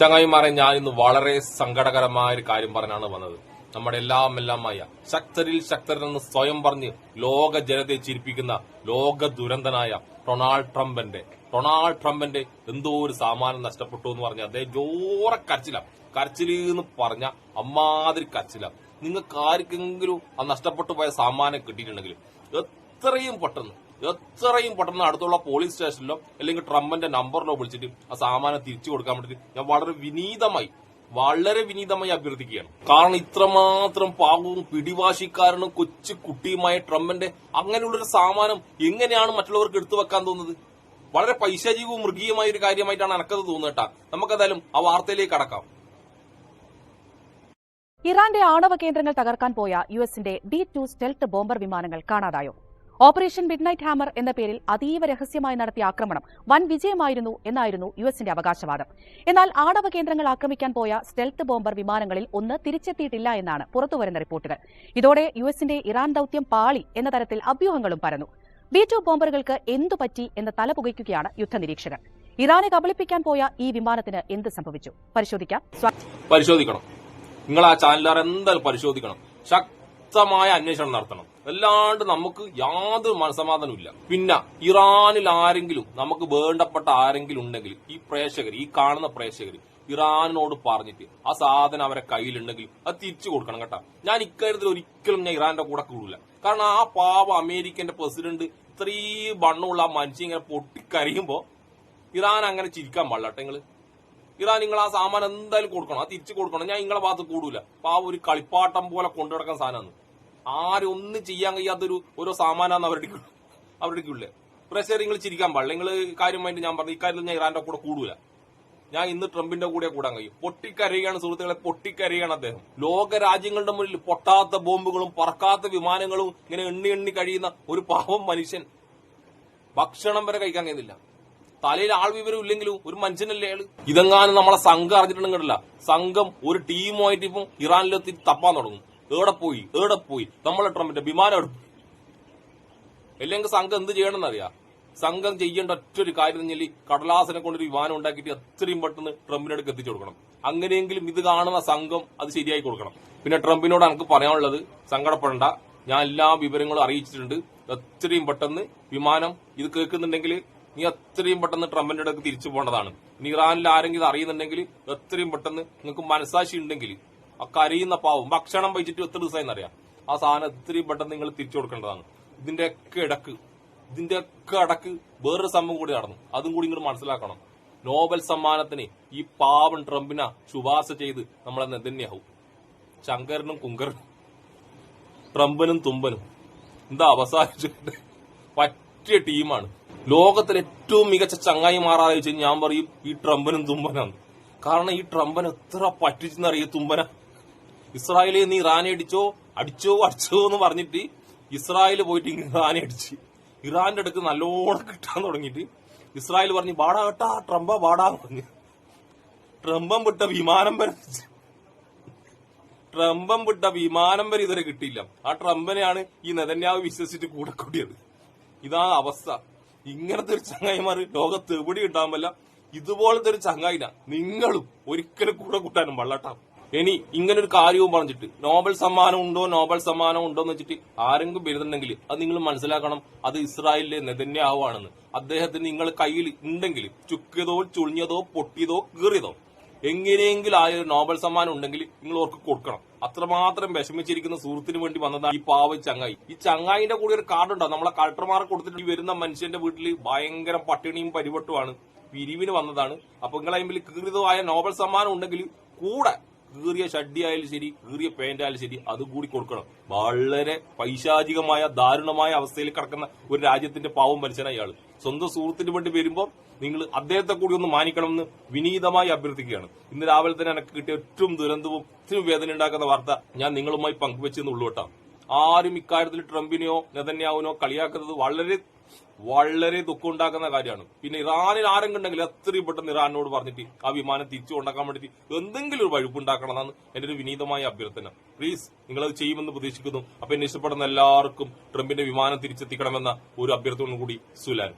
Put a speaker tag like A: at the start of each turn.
A: ചങ്ങായിമാരെ ഞാൻ ഇന്ന് വളരെ സങ്കടകരമായ ഒരു കാര്യം പറഞ്ഞാണ് വന്നത്. നമ്മുടെ എല്ലാം എല്ലാമായ ശക്തരിൽ ശക്തരെന്ന് സ്വയം പറഞ്ഞ് ലോക ജനതയെ ചിരിപ്പിക്കുന്ന ലോക ദുരന്തനായ ഡൊണാൾഡ് ട്രംപിന്റെ ഡൊണാൾഡ് ട്രംപിന്റെ എന്തോ ഒരു സാമാനം നഷ്ടപ്പെട്ടു എന്ന് പറഞ്ഞ അദ്ദേഹം ജോറെ കരച്ചില കരച്ചിൽ എന്ന് പറഞ്ഞ അമ്മാതിരി കരച്ചില. നിങ്ങൾക്ക് ആർക്കെങ്കിലും ആ നഷ്ടപ്പെട്ടു പോയ സാമാനം കിട്ടിയിട്ടുണ്ടെങ്കിൽ എത്രയും പെട്ടെന്ന് എത്രയും പെട്ടെന്ന് അടുത്തുള്ള പോലീസ് സ്റ്റേഷനിലോ അല്ലെങ്കിൽ ട്രംപിന്റെ നമ്പറിലോ വിളിച്ചിട്ട് ആ സാമാനം തിരിച്ചു കൊടുക്കാൻ വേണ്ടിട്ട് ഞാൻ വളരെ വിനീതമായി വളരെ വിനീതമായി അഭ്യർത്ഥിക്കുകയാണ്. കാരണം ഇത്രമാത്രം പാവവും പിടിവാശിക്കാരനും കൊച്ചു കുട്ടിയുമായ ട്രംപിന്റെ അങ്ങനെയുള്ളൊരു സാമാനം എങ്ങനെയാണ് മറ്റുള്ളവർക്ക് എടുത്തു വെക്കാൻ തോന്നുന്നത്? വളരെ പൈശാചികവും മൃഗീയമായ ഒരു കാര്യമായിട്ടാണ് എനക്കത് തോന്നുന്നേട്ടാ നമുക്കെന്തായാലും ആ വാർത്തയിലേക്ക് കടക്കാം.
B: ഇറാന്റെ ആണവ കേന്ദ്രങ്ങൾ തകർക്കാൻ പോയ യു എസിന്റെ ബി ടു സ്റ്റെൽത്ത് ബോംബർ വിമാനങ്ങൾ കാണാതായോ? ഓപ്പറേഷൻ മിഡ്നൈറ്റ് ഹാമർ എന്ന പേരിൽ അതീവ രഹസ്യമായി നടത്തിയ ആക്രമണം വൻ വിജയമായിരുന്നു എന്നായിരുന്നു യു എസിന്റെ അവകാശവാദം. എന്നാൽ ആണവ കേന്ദ്രങ്ങൾ ആക്രമിക്കാൻ പോയ സ്റ്റെൽത്ത് ബോംബർ വിമാനങ്ങളിൽ ഒന്ന് തിരിച്ചെത്തിയിട്ടില്ല എന്നാണ് പുറത്തുവരുന്ന റിപ്പോർട്ടുകൾ. ഇതോടെ യു എസിന്റെ ഇറാൻ ദൌത്യം പാളി എന്ന തരത്തിൽ അഭ്യൂഹങ്ങളും പരന്നു. ബി ടു ബോംബറുകൾക്ക് എന്തു പറ്റി എന്ന തലപുകയ്ക്കുകയാണ് യുദ്ധനിരീക്ഷകർ. ഇറാനെ കബളിപ്പിക്കാൻ പോയ ഈ വിമാനത്തിന് എന്ത് സംഭവിച്ചു? പരിശോധിക്കാം.
A: പരിശോധിക്കണം. നിങ്ങൾ ആ ചാനലുകാർ എന്തായാലും പരിശോധിക്കണം. ശക്തമായ അന്വേഷണം നടത്തണം. അല്ലാണ്ട് നമുക്ക് യാതൊരു മനസമാധാനവും ഇല്ല. പിന്നെ ഇറാനിൽ ആരെങ്കിലും നമുക്ക് വേണ്ടപ്പെട്ട ആരെങ്കിലും ഉണ്ടെങ്കിൽ ഈ പ്രേക്ഷകർ ഈ കാണുന്ന പ്രേക്ഷകർ ഇറാനിനോട് പറഞ്ഞിട്ട് ആ സാധനം അവരെ കയ്യിലുണ്ടെങ്കിൽ അത് തിരിച്ചു കൊടുക്കണം കേട്ടോ. ഞാൻ ഇക്കാര്യത്തിൽ ഒരിക്കലും ഞാൻ ഇറാന്റെ കൂടെ കൂടില്ല കാരണം ആ പാവ അമേരിക്കന്റെ പ്രസിഡന്റ് ഇത്രയും ബണ്ണുള്ള ആ മനുഷ്യൻ ഇങ്ങനെ പൊട്ടിക്കരയുമ്പോ ഇറാൻ അങ്ങനെ ചിരിക്കാൻ പാടില്ല നിങ്ങൾ ഇറാൻ നിങ്ങൾ ആ സാമാനം എന്തായാലും കൊടുക്കണം. അത് തിരിച്ചു കൊടുക്കണം. ഞാൻ നിങ്ങളെ ഭാഗത്ത് കൂടൂല. പാവ ഒരു കളിപ്പാട്ടം പോലെ കൊണ്ടു നടക്കുന്ന സാധനമാണ്. ആരും ഒന്നും ചെയ്യാൻ കഴിയാത്തൊരു ഓരോ സാമാനാന്ന് അവരുടെ അവരുടെ ഉള്ളേ പ്രശ്നം നിങ്ങൾ ചിരിക്കാൻ പാടില്ല. നിങ്ങൾ കാര്യമായിട്ട് ഞാൻ പറഞ്ഞു ഇക്കാര്യത്തിൽ ഞാൻ ഇറാന്റെ കൂടെ കൂടൂല. ഞാൻ ഇന്ന് ട്രംപിന്റെ കൂടെ കൂടാൻ കഴിയും. പൊട്ടിക്കരയുകയാണ് സുഹൃത്തുക്കളെ പൊട്ടിക്കരയാണ് അദ്ദേഹം. ലോക രാജ്യങ്ങളുടെ മുന്നിൽ പൊട്ടാത്ത ബോംബുകളും പറക്കാത്ത വിമാനങ്ങളും ഇങ്ങനെ എണ്ണി എണ്ണി കഴിയുന്ന ഒരു പാവം മനുഷ്യൻ. ഭക്ഷണം വരെ കഴിക്കാൻ കഴിയുന്നില്ല. തലയിൽ ആൾ വിവരം ഇല്ലെങ്കിലും ഒരു മനുഷ്യനല്ലേ അയാൾ? ഇതെങ്ങാനും നമ്മളെ സംഘം അറിഞ്ഞിട്ടുണ്ടെങ്കിലല്ല സംഘം ഒരു ടീമുമായിട്ട് ഇപ്പം ഇറാനിലെത്തി തപ്പാൻ തുടങ്ങും. ഏടെ പോയി? ഏടെ പോയി? നമ്മളെ ട്രംപിന്റെ വിമാനം പോയി? അല്ലെങ്കിൽ സംഘം എന്ത് ചെയ്യണമെന്ന് അറിയാം? സംഘം ചെയ്യേണ്ട ഒറ്റൊരു കാര്യം എന്ന് പറഞ്ഞാൽ കടലാസിനെ കൊണ്ടൊരു വിമാനം ഉണ്ടാക്കിയിട്ട് എത്രയും പെട്ടെന്ന് ട്രംപിനടുക്ക് എത്തിച്ചു കൊടുക്കണം. അങ്ങനെയെങ്കിലും ഇത് കാണുന്ന സംഘം അത് ശരിയായി കൊടുക്കണം. പിന്നെ ട്രംപിനോട് എനിക്ക് പറയാനുള്ളത് സങ്കടപ്പെടണ്ട. ഞാൻ എല്ലാ വിവരങ്ങളും അറിയിച്ചിട്ടുണ്ട്. എത്രയും പെട്ടെന്ന് വിമാനം ഇത് കേൾക്കുന്നുണ്ടെങ്കിൽ നീ എത്രയും പെട്ടെന്ന് ട്രംപിന്റെ അടുക്ക് തിരിച്ചു പോകേണ്ടതാണ്. ഇനി ഇറാനിൽ ആരെങ്കിലും അറിയുന്നുണ്ടെങ്കിൽ എത്രയും പെട്ടെന്ന് നിങ്ങൾക്ക് മനസാക്ഷി ഉണ്ടെങ്കിൽ ആ കരയുന്ന പാവം. ഭക്ഷണം കഴിച്ചിട്ട് എത്ര ദിവസമായി അറിയാം ആ സാധനം എത്രയും പെട്ടെന്ന് നിങ്ങൾ തിരിച്ചു കൊടുക്കേണ്ടതാണ്. ഇതിന്റെയൊക്കെ ഇടയ്ക്ക് ഇതിന്റെ ഒക്കെ ഇടയ്ക്ക് വേറൊരു സംഭവം കൂടി നടന്നു. അതും കൂടി ഇങ്ങോട്ട് മനസ്സിലാക്കണം. നോബൽ സമ്മാനത്തിന് ഈ പാവൻ ട്രംപിനെ ശുപാർശ ചെയ്ത് നമ്മളെ നെതന്യാഹു. ശങ്കരനും കുങ്കരനും ട്രംപനും തുമ്പനും. എന്താ അവസാനിച്ചിട്ട്? പറ്റിയ ടീമാണ്. ലോകത്തിലെ ഏറ്റവും മികച്ച ചങ്ങായി മാറാതെ വെച്ച് ഞാൻ പറയും ഈ ട്രംപനും തുമ്പനാണ്. കാരണം ഈ ട്രംപൻ എത്ര പറ്റിച്ചെന്നറിയ തുമ്പന? ഇസ്രായേലിൽ നീ ഇറാനെ അടിച്ചോ അടിച്ചോ അടിച്ചോ എന്ന് പറഞ്ഞിട്ട് ഇസ്രായേൽ പോയിട്ട് ഇറാനെ അടിച്ച്. ഇറാന്റെ അടുക്ക് നല്ലോണം കിട്ടാൻ തുടങ്ങിയിട്ട് ഇസ്രായേൽ പറഞ്ഞു ബാടാ കേട്ടാ ട്രംപ ബാടാ പറഞ്ഞു. ട്രംപം വിട്ട വിമാനം വരെ ട്രംപം വിട്ട വിമാനം വരെ ഇതുവരെ കിട്ടിയില്ല. ആ ട്രംപിനെയാണ് ഈ നെതന്യാവ് വിശ്വസിച്ചിട്ട് കൂടെ കൂടിയത്. ഇതാണ് അവസ്ഥ. ഇങ്ങനത്തെ ഒരു ചങ്ങായിമാർ ലോകത്ത് എവിടെ ഉണ്ടാകുമല്ല ഇതുപോലത്തെ ഒരു ചങ്ങായിന നിങ്ങളും ഒരിക്കലും കൂടെ കൂട്ടാനും വള്ളട്ടാം ഇനി ഇങ്ങനെ ഒരു കാര്യവും പറഞ്ഞിട്ട് നോബൽ സമ്മാനം ഉണ്ടോ നോബൽ സമ്മാനം ഉണ്ടോ എന്ന് വെച്ചിട്ട് ആരെങ്കിലും വരുന്നുണ്ടെങ്കിൽ അത് നിങ്ങൾ മനസ്സിലാക്കണം. അത് ഇസ്രായേലിലെ നെതന്യാഹു ആണെന്ന് അദ്ദേഹത്തിന് നിങ്ങൾ കയ്യിൽ ഉണ്ടെങ്കിൽ ചുക്കിയതോ ചുളിഞ്ഞതോ പൊട്ടിയതോ കീറിയതോ എങ്ങനെയെങ്കിലും ആയ ഒരു നോബൽ സമ്മാനം ഉണ്ടെങ്കിൽ നിങ്ങൾ ഓർക്ക് കൊടുക്കണം. അത്രമാത്രം വിഷമിച്ചിരിക്കുന്ന സുഹൃത്തിന് വേണ്ടി വന്നതാണ് ഈ പാവ ചങ്ങായി. ഈ ചങ്ങായിന്റെ കൂടെ ഒരു കാർഡ് ഉണ്ടോ? നമ്മളെ കളക്ടർമാരെ കൊടുത്തിട്ട് വരുന്ന മനുഷ്യന്റെ വീട്ടിൽ ഭയങ്കര പട്ടിണിയും പരിവട്ടുമാണ്. പിരിവിന് വന്നതാണ്. അപ്പൊ നിങ്ങളെ മുമ്പിൽ കീറിയതായ നോബൽ സമ്മാനം ഉണ്ടെങ്കിൽ കൂടെ കീറിയ ഷഡ്ഡി ആയാലും ശരി കീറിയ പാന്റ് ആയാലും ശരി അത് കൂടി കൊടുക്കണം. വളരെ പൈശാചികമായ ദാരുണമായ അവസ്ഥയിൽ കിടക്കുന്ന ഒരു രാജ്യത്തിന്റെ പാവം മനുഷ്യനാണ് ഇയാൾ സ്വന്തം സുഹൃത്തിന് വേണ്ടി വരുമ്പോൾ നിങ്ങൾ അദ്ദേഹത്തെ കൂടി ഒന്ന് മാനിക്കണമെന്ന് വിനീതമായി അഭ്യർത്ഥിക്കുകയാണ്. ഇന്ന് രാവിലെ തന്നെ എനിക്ക് കിട്ടിയ ഏറ്റവും ദുരന്തവും ഏറ്റവും വേദന ഉണ്ടാക്കുന്ന വാർത്ത ഞാൻ നിങ്ങളുമായി പങ്കുവെച്ചെന്ന് കേട്ടോ. ആരും ഇക്കാര്യത്തിൽ ട്രംപിനെയോ നെതന്യാവിനോ കളിയാക്കുന്നത് വളരെ വളരെ ദുഃഖമുണ്ടാക്കുന്ന കാര്യമാണ്. പിന്നെ ഇറാനിൽ ആരെങ്കിലും എത്രയും പെട്ടെന്ന് ഇറാനോട് പറഞ്ഞിട്ട് ആ വിമാനം തിരിച്ചു കൊണ്ടാക്കാൻ വേണ്ടിയിട്ട് എന്തെങ്കിലും ഒരു വഴുപ്പുണ്ടാക്കണം ഉണ്ടാക്കണമെന്നാണ് എന്റെ ഒരു വിനീതമായ അഭ്യർത്ഥന. പ്ലീസ് നിങ്ങൾ അത് ചെയ്യുമെന്ന് പ്രതീക്ഷിക്കുന്നു. അപ്പൊ എന്നെ ഇഷ്ടപ്പെടുന്ന എല്ലാവർക്കും ട്രംപിന്റെ വിമാനം തിരിച്ചെത്തിക്കണമെന്ന ഒരു അഭ്യർത്ഥന കൂടി സുലാൻ.